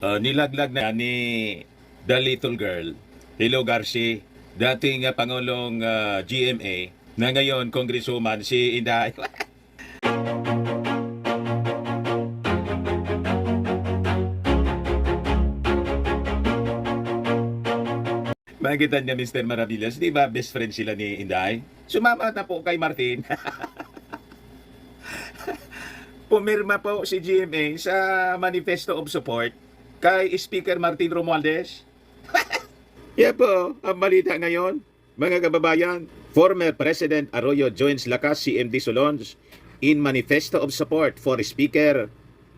Uh, nilaglag na ni The Little Girl, Hello Garci, dating uh, Pangulong uh, GMA, na ngayon Congresswoman si Inday. Makikita niya Mr. Maravillas, di ba best friend sila ni Inday? Sumama na po kay Martin. Pumirma po si GMA sa Manifesto of Support kay Speaker Martin Romualdez. Yan po, ang balita ngayon. Mga kababayan, former President Arroyo joins lakas CMD Solons in Manifesto of Support for Speaker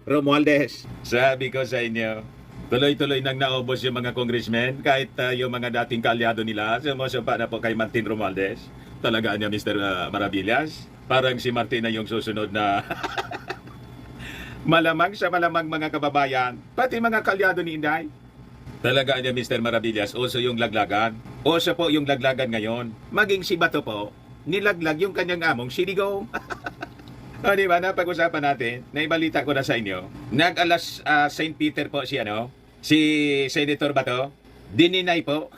Romualdez. Sabi ko sa inyo, tuloy-tuloy nang naubos yung mga congressmen kahit uh, yung mga dating kalyado nila sumusupa na po kay Martin Romualdez. Talaga niya Mr. Maravillas. Parang si Martin na yung susunod na Malamang sa malamang mga kababayan, pati mga kalyado ni Inday. Talaga niya Mr. Maravillas, uso yung laglagan. Uso po yung laglagan ngayon. Maging si Bato po, nilaglag yung kanyang among sinigong. o di ba, napag-usapan natin, naibalita ko na sa inyo. Nag-alas ah, St. Peter po si ano, si Senator Bato. Dininay po.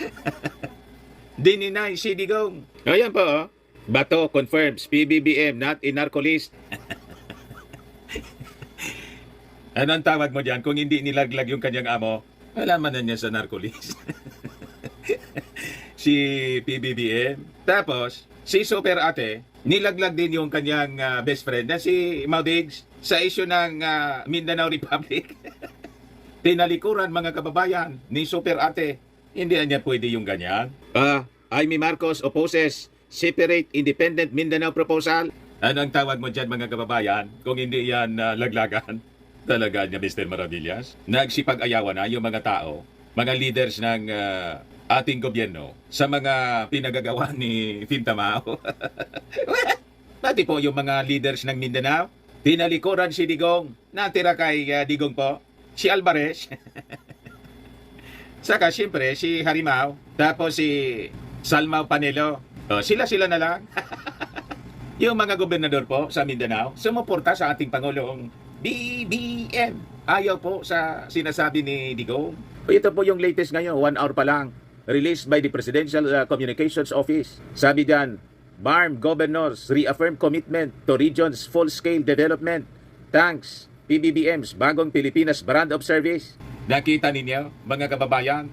Dininay si Digong. Ayan po, oh. Bato confirms PBBM not in narco list. Ano ang tawag mo dyan? Kung hindi nilaglag yung kanyang amo, alaman na niya sa narcolis. si PBBM. Tapos, si Super Ate, nilaglag din yung kanyang ah, best friend na si Maudigs sa issue ng ah, Mindanao Republic. Tinalikuran mga kababayan ni Super Ate. Hindi niya pwede yung ganyan. Ah, Amy Marcos opposes separate independent Mindanao proposal. Ano ang tawag mo dyan mga kababayan? Kung hindi yan ah, laglagan. Talaga niya, Mr. Maravillas. Nagsipag-ayawan na yung mga tao, mga leaders ng ah, ating gobyerno sa mga pinagagawa ni Fintamao. Pati po yung mga leaders ng Mindanao, tinalikuran si Digong, natira kay ah, Digong po, si Alvarez. Saka siyempre si Harimao, tapos si Salmao Panelo. Sila-sila na lang. yung mga gobernador po sa Mindanao, sumuporta sa ating Pangulong BBM. Ayaw po sa sinasabi ni Digong. Ito po yung latest ngayon, one hour pa lang. Released by the Presidential uh, Communications Office. Sabi dyan, BARM governors reaffirm commitment to region's full-scale development. Thanks, PBBM's bagong Pilipinas brand of service. Nakita ninyo, mga kababayan,